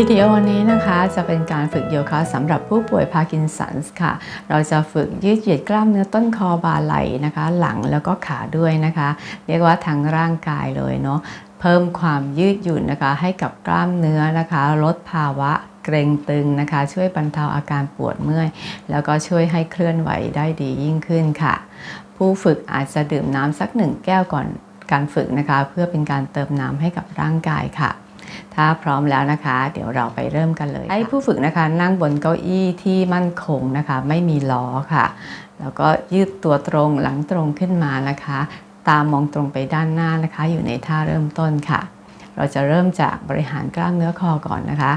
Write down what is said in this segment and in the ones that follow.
วิดีโอนี้นะคะจะเป็นการฝึกโยคะสำหรับผู้ป่วยพาร์กินสันส์ค่ะ เราจะฝึกยืดเหยียดกล้ามเนื้อต้นคอบ่าไหล่นะคะ หลังแล้วก็ขาด้วยนะคะ เรียกว่าทั้งร่างกายเลยเนาะเพิ่มความยืดหยุ่นนะคะ ให้กับกล้ามเนื้อนะคะ ลดภาวะเกร็งตึงนะคะ ช่วยบรรเทาอาการปวดเมื่อย แล้วก็ช่วยให้เคลื่อนไหวได้ดียิ่งขึ้นค่ะ ผู้ฝึกอาจจะดื่มน้ำสักหนึ่งแก้วก่อนการฝึกนะคะ เพื่อเป็นการเติมน้ำให้กับร่างกายค่ะ ถ้าพร้อมแล้วนะคะ เดี๋ยวเราไปเริ่มกันเลยให้ผู้ฝึกนะคะนั่งบนเก้าอี้ที่มั่นคงนะคะ ไม่มีล้อค่ะ แล้วก็ยืดตัวตรงหลังตรงขึ้นมานะคะ ตามมองตรงไปด้านหน้านะคะ อยู่ในท่าเริ่มต้นค่ะ เราจะเริ่มจากบริหารกล้ามเนื้อคอก่อนนะคะ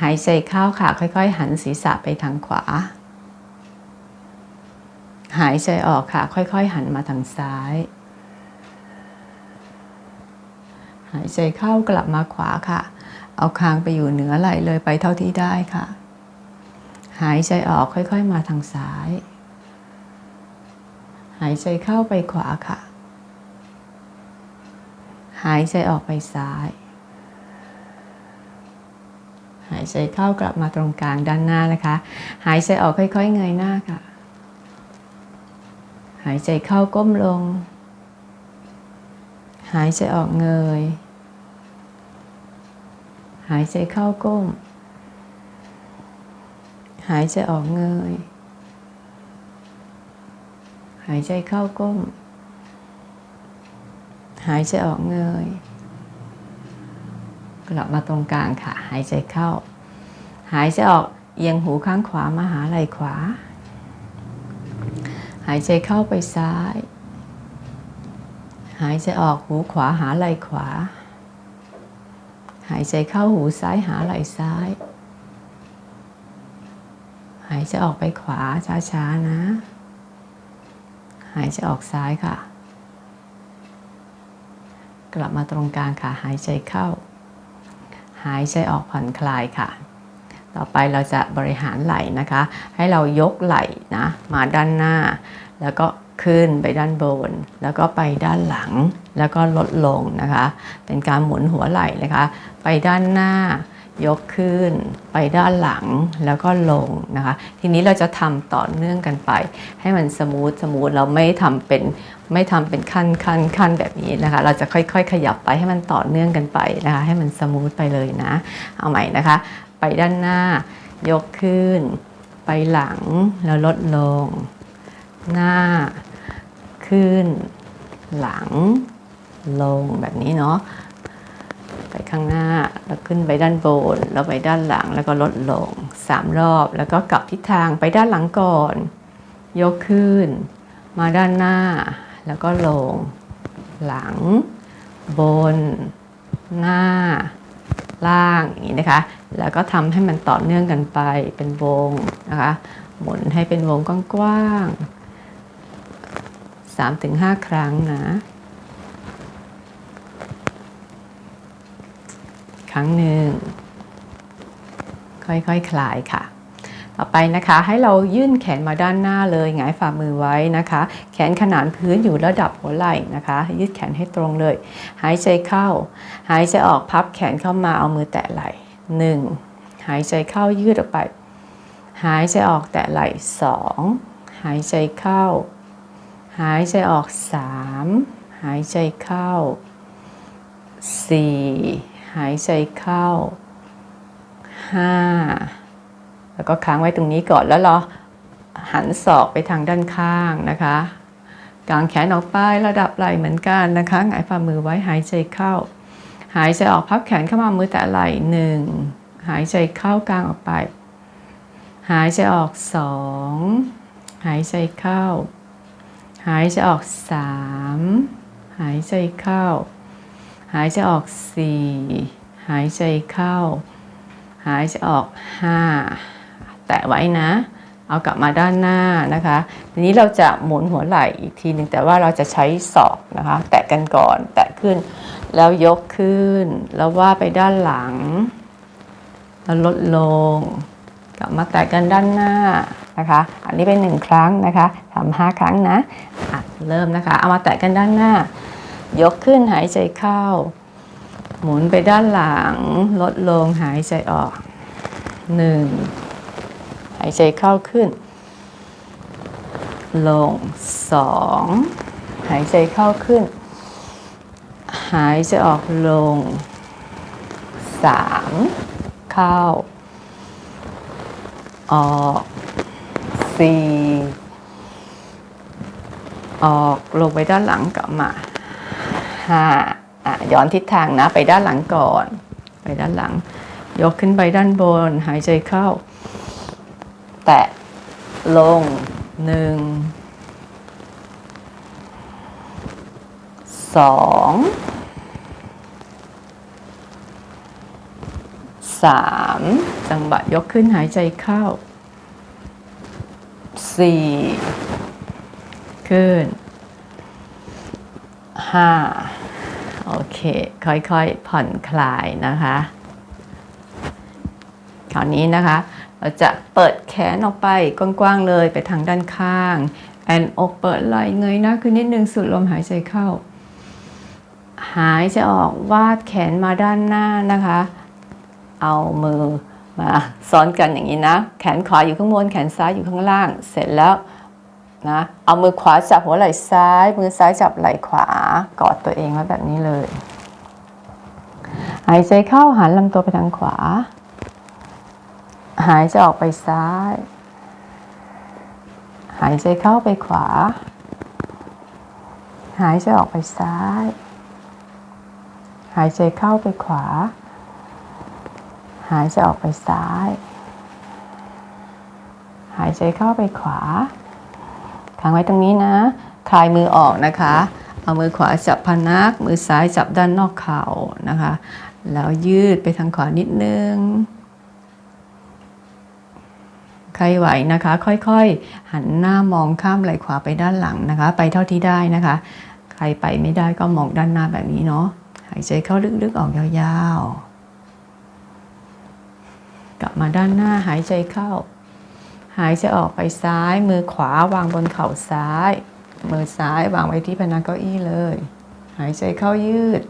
หายใจเข้าค่ะ ค่อยๆ หันศีรษะไปทางขวา หายใจออกค่ะ ค่อยๆ หันมาทางซ้าย หายใจเข้ากลับมาขวาค่ะ เอาคางไปอยู่เหนือไหล่เลยไปเท่าที่ได้ค่ะ หายใจออกค่อยๆมาทางซ้าย หายใจเข้าไปขวาค่ะ หายใจออกไปซ้าย หายใจเข้ากลับมาตรงกลางด้านหน้านะคะ หายใจออกค่อยๆเงยหน้าค่ะ หายใจเข้าก้มลง หายใจออกเงย หายใจเข้าก้ม หายใจออกเงย หายใจเข้าก้ม หายใจออกเงย กลับมาตรงกลางค่ะ หายใจเข้า หายใจออกเอียงหูข้างขวามาหาไหล่ขวา หายใจเข้าไปซ้าย หายใจออกหูขวาหาไหล่ขวา หายใจเข้าหูซ้ายหาไหล่ซ้าย หายใจออกไปขวาช้าๆนะ หายใจออกซ้ายค่ะ กลับมาตรงกลางค่ะหายใจเข้า หายใจออกผ่อนคลายค่ะ ต่อไปเราจะบริหารไหล่นะคะ ให้เรายกไหล่นะมาด้านหน้า แล้วก็ ขึ้นไปด้านบน แล้วก็ไปด้านหลัง แล้วก็ลดลงนะคะ เป็นการหมุนหัวไหล่นะคะ ไปด้านหน้ายกขึ้น ไปด้านหลังแล้วก็ลงนะคะ ทีนี้เราจะทำต่อเนื่องกันไป ให้มันสมูทสมูทเราไม่ทำเป็นไม่ทำเป็นขั้นขั้นขั้นแบบนี้นะคะ เราจะค่อย ๆ ขยับไปให้มันต่อเนื่องกันไปนะคะ ให้มันสมูทไปเลยนะ เอาใหม่นะคะ ไปด้านหน้ายกขึ้น ไปหลังแล้วลดลง หน้า ขึ้น หลัง ลงแบบนี้เนาะไปข้างหน้าแล้วขึ้นไปด้านบน แล้วไปด้านหลังแล้วก็ลดลงสามรอบ แล้วก็กลับทิศทางไปด้านหลังก่อน ยกขึ้น มาด้านหน้า แล้วก็ลง หลัง บน หน้า ล่างอย่างนี้นะคะ แล้วก็ทำให้มันต่อเนื่องกันไปเป็นวงนะคะ หมุนให้เป็นวงกว้างๆ 3-5 ครั้งนะ ครั้งหนึ่ง ค่อยๆคคลายค่ะ ต่อไปนะคะให้เรายื่นแขนมาด้านหน้าเลยหงายฝ่ามือไว้นะคะ แขนขนานพื้นอยู่ระดับหัวไหล่นะคะยืดแขนให้ตรงเลย หายใจเข้า หายใจออกพับแขนเข้ามาเอามือแตะไหล่หนึ่งหายใจเข้ายืดออกไป หายใจออกแตะไหล่สองหายใจเข้า หายใจออกสามหายใจเข้าสี่หายใจเข้าห้าแล้วก็ค้างไว้ตรงนี้ก่อนแล้วเราหันศอกไปทางด้านข้างนะคะกางแขนออกไประดับไหล่เหมือนกันนะคะหงายฝ่ามือไว้หายใจเข้า หายใจออกพับแขนเข้ามามือแตะไหล่หนึ่งหายใจเข้ากลางออกไป หายใจออกสองหายใจเข้า หายใจออกสามหายใจเข้า หายใจออกสี่หายใจเข้า หายใจออกห้าแตะไว้นะ เอากลับมาด้านหน้านะคะ ทีนี้เราจะหมุนหัวไหล่อีกทีหนึ่งแต่ว่าเราจะใช้ศอกนะคะ แตะกันก่อน แตะขึ้น แล้วยกขึ้น แล้วว่าไปด้านหลัง แล้วลดลง กลับมาแตะกันด้านหน้า นะคะ อันนี้เป็นหนึ่งครั้งนะคะทำห้าครั้งนะะเริ่มนะคะ เอามาแตะกันด้านหน้า ยกขึ้นหายใจเข้า หมุนไปด้านหลัง ลดลงหายใจออกหนึ่งหายใจเข้าขึ้น ลงสองหายใจเข้าขึ้น หายใจออกลงสามเข้า ออก สี่ออกลงไปด้านหลังกลับมาห้าย้อนทิศทางนะไปด้านหลังก่อน ไปด้านหลัง ยกขึ้นไปด้านบน หายใจเข้า แตะลงหนึ่งสองสามจังหวะยกขึ้นหายใจเข้า สี่ขึ้นห้าโอเค ค่อยๆผ่อนคลายนะคะ คราวนี้นะคะ เราจะเปิดแขนออกไปกว้างๆเลยไปทางด้านข้าง แอนอกเปิดไหล่เงยหน้าขึ้นนิดนึงสูดลมหายใจเข้า หายใจออกวาดแขนมาด้านหน้านะคะ เอามือ มาซ้อนกันอย่างนี้นะ แขนขวาอยู่ข้างบนแขนซ้ายอยู่ข้างล่าง เสร็จแล้วนะเอามือขวาจับหัวไหล่ซ้าย มือซ้ายจับไหล่ขวากอดตัวเองไว้แบบนี้เลย หายใจเข้าหันลำตัวไปทางขวา หายใจออกไปซ้าย หายใจเข้าไปขวา หายใจออกไปซ้าย หายใจเข้าไปขวา หายใจออกไปซ้าย หายใจเข้าไปขวาค้างไว้ตรงนี้นะคลายมือออกนะคะ เอามือขวาจับพนัก มือซ้ายจับด้านนอกเข่านะคะ แล้วยืดไปทางขวานิดนึงใครไหวนะคะ ค่อยๆ หันหน้ามองข้ามไหล่ขวาไปด้านหลังนะคะ ไปเท่าที่ได้นะคะ ใครไปไม่ได้ก็มองด้านหน้าแบบนี้เนาะหายใจเข้าลึกๆออกยาวๆ กลับมาด้านหน้าหายใจเข้า หายใจออกไปซ้าย มือขวาวางบนเข่าซ้าย มือซ้ายวางไว้ที่พนักเก้าอี้เลย หายใจเข้ายืด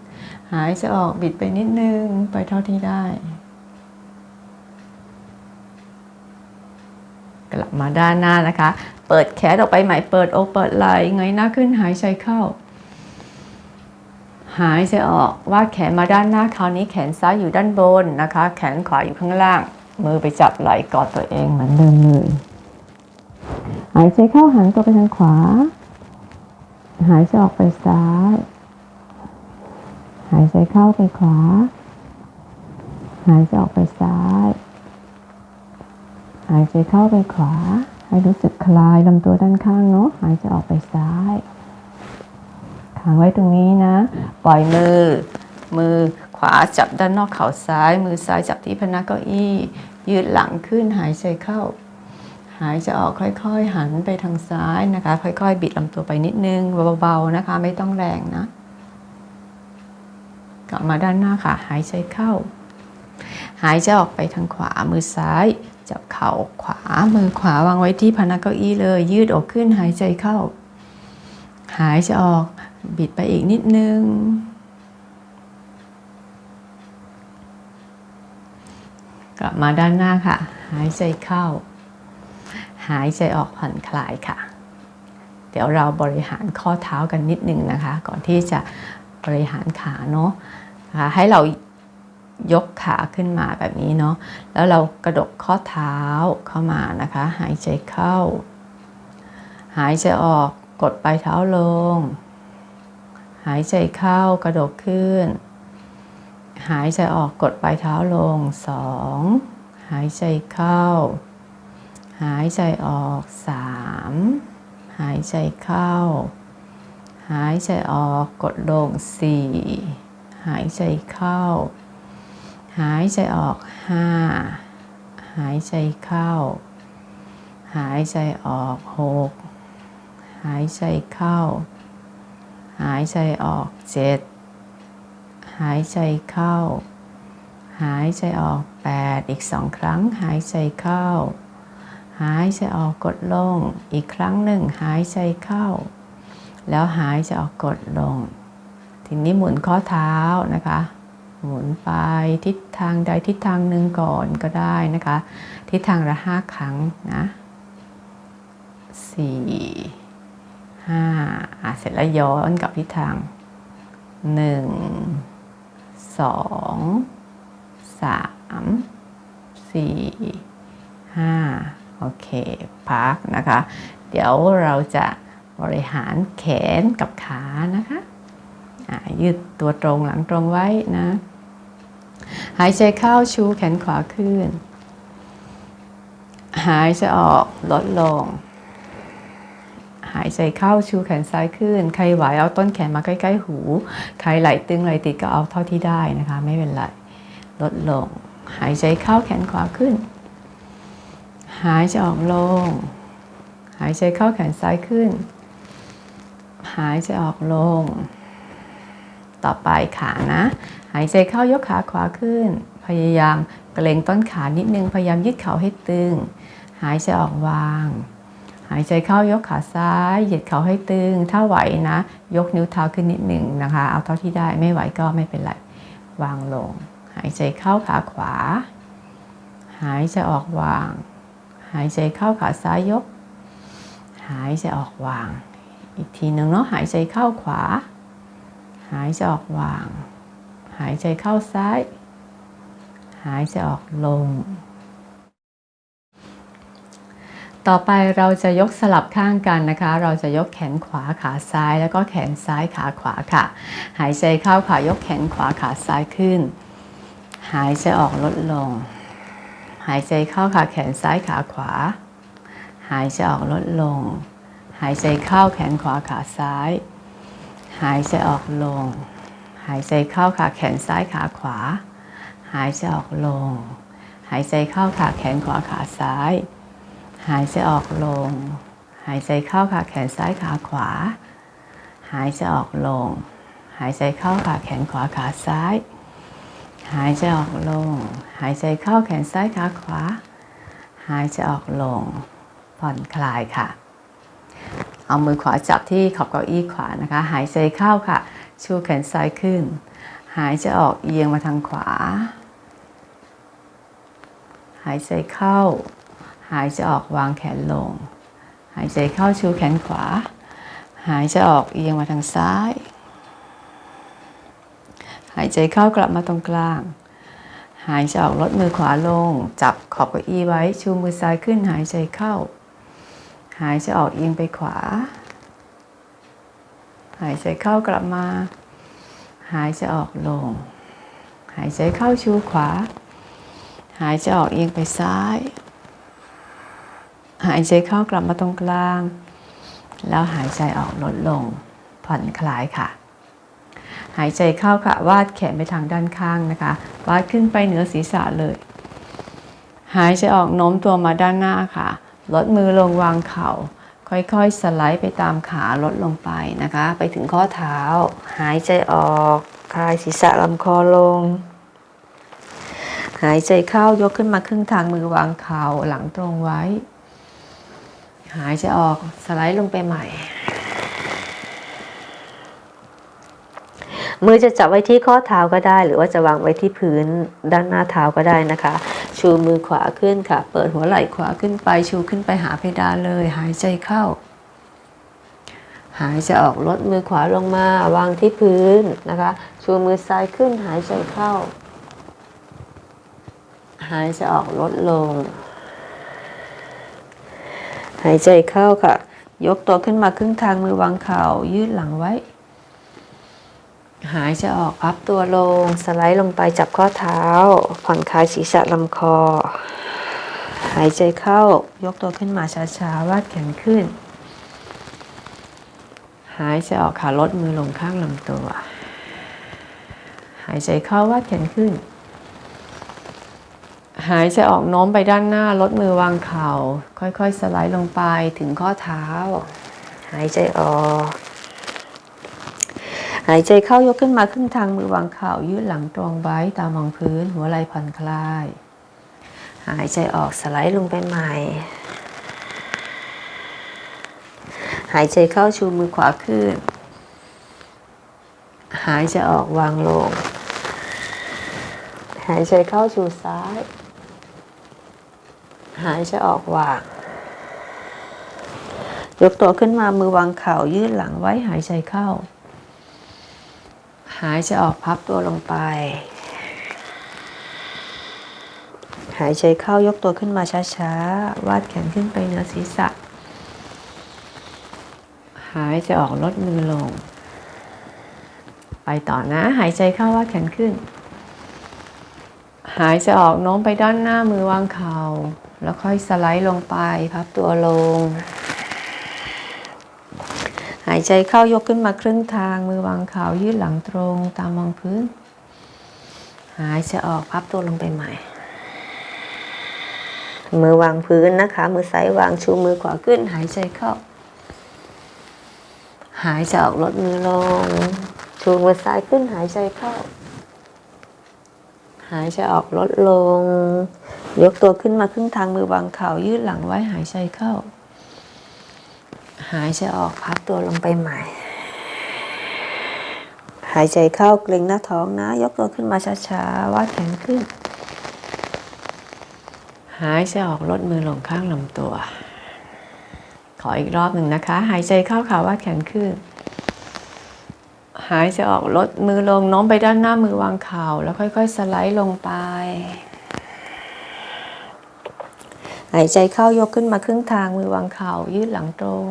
หายใจออกบิดไปนิดนึงไปเท่าที่ได้ กลับมาด้านหน้านะคะ เปิดแขนออกไปใหม่เปิดอกเปิดไหล่เงยหน้าขึ้นหายใจเข้าหายใจออกวาดแขนมาด้านหน้าคราวนี้แขนซ้ายอยู่ด้านบนนะคะ แขนขวาอยู่ข้างล่าง มือไปจับไหล่กอดตัวเองเหมือนเดิมเลย หายใจเข้าหันตัวไปทางขวา หายใจออกไปซ้าย หายใจเข้าไปขวา หายใจออกไปซ้าย หายใจเข้าไปขวา ให้รู้สึกคลายลำตัวด้านข้างเนาะ หายใจออกไปซ้ายค้างไว้ตรงนี้นะ ปล่อยมือ มือขวาจับด้านนอกเข่าซ้าย มือซ้ายจับที่พนักเก้าอี้ ยืดหลังขึ้นหายใจเข้า หายใจออกค่อยๆ หันไปทางซ้ายนะคะ ค่อยๆ บิดลำตัวไปนิดนึงเบาๆนะคะ ไม่ต้องแรงนะ กลับมาด้านหน้าค่ะ หายใจเข้า หายใจออกไปทางขวามือซ้าย จับเข่าขวามือขวาวางไว้ที่พนักเก้าอี้เลย ยืดอกขึ้นหายใจเข้า หายใจออกบิดไปอีกนิดนึง กลับมาด้านหน้าค่ะ หายใจเข้า หายใจออกผ่อนคลายค่ะ เดี๋ยวเราบริหารข้อเท้ากันนิดนึงนะคะ ก่อนที่จะบริหารขาเนาะนะคะให้เรายกขาขึ้นมาแบบนี้เนาะ แล้วเรากระดกข้อเท้าเข้ามานะคะ หายใจเข้า หายใจออก กดปลายเท้าลง หายใจเข้ากระดกขึ้น หายใจออกกดปลายเท้าลงสองหายใจเข้า หายใจออกสามหายใจเข้า หายใจออกกดลงสี่หายใจเข้า หายใจออกห้าหายใจเข้า หายใจออกหกหายใจเข้า หายใจออกเจ็ด หายใจเข้า หายใจออกแปดอีกสองครั้ง หายใจเข้า หายใจออกกดลง อีกครั้งหนึ่งหายใจเข้า แล้วหายใจออกกดลง ทีนี้หมุนข้อเท้านะคะ หมุนไปทิศทางใดทิศทางหนึ่งก่อนก็ได้นะคะ ทิศทางละห้าครั้งนะสี่ห้าเสร็จแล้วย้อนกลับทิศทางหนึ่ง สองสามสี่ห้าโอเค พักนะคะ เดี๋ยวเราจะบริหารแขนกับขานะคะอะยืดตัวตรงหลังตรงไว้นะ หายใจเข้าชูแขนขวาขึ้น หายใจออกลดลง หายใจเข้าชูแขนซ้ายขึ้น ใครไหวเอาต้นแขนมาใกล้ๆหู ใครไหลตึงไหลติดก็เอาเท่าที่ได้นะคะ ไม่เป็นไร ลดลง หายใจเข้าแขนขวาขึ้น หายใจออกลง หายใจเข้าแขนซ้ายขึ้น หายใจออกลง ต่อไปขานะ หายใจเข้ายกขาขวาขึ้น พยายามเกรงต้นขานิดนึง พยายามยืดเข่าให้ตึง หายใจออกวาง หายใจเข้ายกขาซ้าย เหยียดเข่าให้ตึง ถ้าไหวนะ ยกนิ้วเท้าขึ้นนิดหนึ่งนะคะ เอาเท่าที่ได้ไม่ไหวก็ไม่เป็นไร วางลง หายใจเข้าขาขวา หายใจออกวาง หายใจเข้าขาซ้ายยก หายใจออกวาง อีกทีหนึ่งเนาะหายใจเข้าขวา หายใจออกวาง หายใจเข้าซ้าย หายใจออกลง ต่อไปเราจะยกสลับข้างกันนะคะ เราจะยกแขนขวาขาซ้ายแล้วก็แขนซ้ายขาขวาค่ะ หายใจเข้าค่ะยกแขนขวาขาซ้ายขึ้น หายใจออกลดลง หายใจเข้าค่ะแขนซ้ายขาขวา หายใจออกลดลง หายใจเข้าแขนขวาขาซ้าย หายใจออกลง หายใจเข้าขาแขนซ้ายขาขวา หายใจออกลง หายใจเข้าขาแขนขวาขาซ้าย หายใจออกลง หายใจเข้าขาแขนซ้ายขาขวา หายใจออกลง หายใจเข้าขาแขนขวาขาซ้าย หายใจออกลง หายใจเข้าแขนซ้ายขาขวา หายใจออกลง ผ่อนคลายค่ะ เอามือขวาจับที่ขอบเก้าอี้ขวานะคะ หายใจเข้าค่ะ ชูแขนซ้ายขึ้น หายใจออกเอียงมาทางขวา หายใจเข้า หายใจออกวางแขนลง หายใจเข้าชูแขนขวา หายใจออกเอียงมาทางซ้าย หายใจเข้ากลับมาตรงกลาง หายใจออกลดมือขวาลง จับขอบเก้าอี้ไว้ชูมือซ้ายขึ้นหายใจเข้า หายใจออกเอียงไปขวา หายใจเข้ากลับมา หายใจออกลง หายใจเข้าชูขวา หายใจออกเอียงไปซ้าย หายใจเข้ากลับมาตรงกลาง แล้วหายใจออกลดลง ผ่อนคลายค่ะ หายใจเข้าค่ะ วาดแขนไปทางด้านข้างนะคะ วาดขึ้นไปเหนือศีรษะเลย หายใจออกโน้มตัวมาด้านหน้าค่ะ ลดมือลงวางเข่า ค่อยๆ สไลด์ไปตามขาลดลงไปนะคะ ไปถึงข้อเท้า หายใจออกคลายศีรษะลำคอลงหายใจเข้ายกขึ้นมาครึ่งทางมือวางเข่าหลังตรงไว้ หายใจออกสไลด์ลงไปใหม่ มือจะจับไว้ที่ข้อเท้าก็ได้ หรือว่าจะวางไว้ที่พื้นด้านหน้าเท้าก็ได้นะคะ ชูมือขวาขึ้นค่ะ เปิดหัวไหล่ขวาขึ้นไป ชูขึ้นไปหาเพดานเลย หายใจเข้า หายใจออกลดมือขวาลงมาวางที่พื้นนะคะ ชูมือซ้ายขึ้นหายใจเข้า หายใจออกลดลง หายใจเข้าค่ะ ยกตัวขึ้นมาครึ่งทางมือวางเข่ายืดหลังไว้ หายใจออกพับตัวลง สไลด์ลงไปจับข้อเท้า ผ่อนคลายศีรษะลำคอ หายใจเข้ายกตัวขึ้นมาช้าๆวาดแขนขึ้น หายใจออกค่ะลดมือลงข้างลำตัว หายใจเข้าวาดแขนขึ้น หายใจออกโน้มไปด้านหน้าลดมือวางเข่า ค่อยๆ สไลด์ลงไปถึงข้อเท้า หายใจออก หายใจเข้ายกขึ้นมาครึ่งทางมือวางเข่ายืดหลังตรงไว้ตามองพื้น หัวไหล่ผ่อนคลาย หายใจออกสไลด์ลงไปใหม่ หายใจเข้าชูมือขวาขึ้น หายใจออกวางลง หายใจเข้าชูซ้าย หายใจออกวางยกตัวขึ้นมามือวางเข่ายืดหลังไว้หายใจเข้า หายใจออกพับตัวลงไป หายใจเข้ายกตัวขึ้นมาช้าๆ วาดแขนขึ้นไปเหนือศีรษะ หายใจออกลดมือลง ไปต่อนะ หายใจเข้าวาดแขนขึ้น หายใจออกโน้มไปด้านหน้ามือวางเข่า แล้วค่อยสไลด์ลงไปพับตัวลง หายใจเข้ายกขึ้นมาครึ่งทางมือวางเขายืดหลังตรงตามมองพื้น หายใจออกพับตัวลงไปใหม่ มือวางพื้นนะคะ มือซ้ายวางชูมือขวาขึ้น หายใจเข้า หายใจออกลดมือลง ชูมือซ้ายขึ้นหายใจเข้า หายใจออกลดลง ยกตัวขึ้นมาครึ่งทางมือวางเข่ายืดหลังไว้หายใจเข้า หายใจออกพับตัวลงไปใหม่ หายใจเข้าเกร็งหน้าท้องนะ ยกตัวขึ้นมาช้าๆวาดแขนขึ้น หายใจออกลดมือลงข้างลำตัว ขออีกรอบหนึ่งนะคะ หายใจเข้าขาวาดแขนขึ้น หายใจออกลดมือลงน้อมไปด้านหน้ามือวางเข่าแล้วค่อย ๆ สไลด์ลงไป หายใจเข้ายกขึ้นมาครึ่งทางมือวางเข่ายืดหลังตรง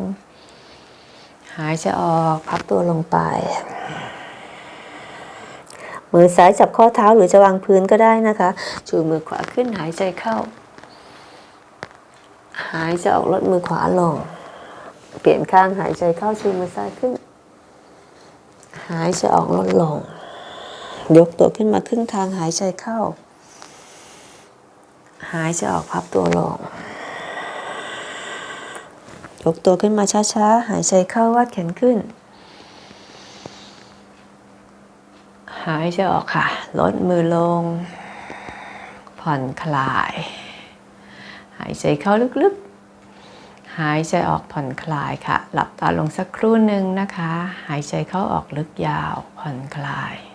หายใจออกพับตัวลงไป มือซ้ายจับข้อเท้าหรือจะวางพื้นก็ได้นะคะ ชูมือขวาขึ้นหายใจเข้า หายใจออกลดมือขวาลง เปลี่ยนข้างหายใจเข้าชูมือซ้ายขึ้น หายใจออกลดลง ยกตัวขึ้นมาครึ่งทางหายใจเข้าหายใจออกพับตัวลง ยกตัวขึ้นมาช้าๆ หายใจเข้าวาดแขนขึ้น หายใจออกค่ะ ลดมือลง ผ่อนคลาย หายใจเข้าลึกๆ หายใจออกผ่อนคลายค่ะ หลับตาลงสักครู่หนึ่งนะคะ หายใจเข้าออกลึกยาวผ่อนคลาย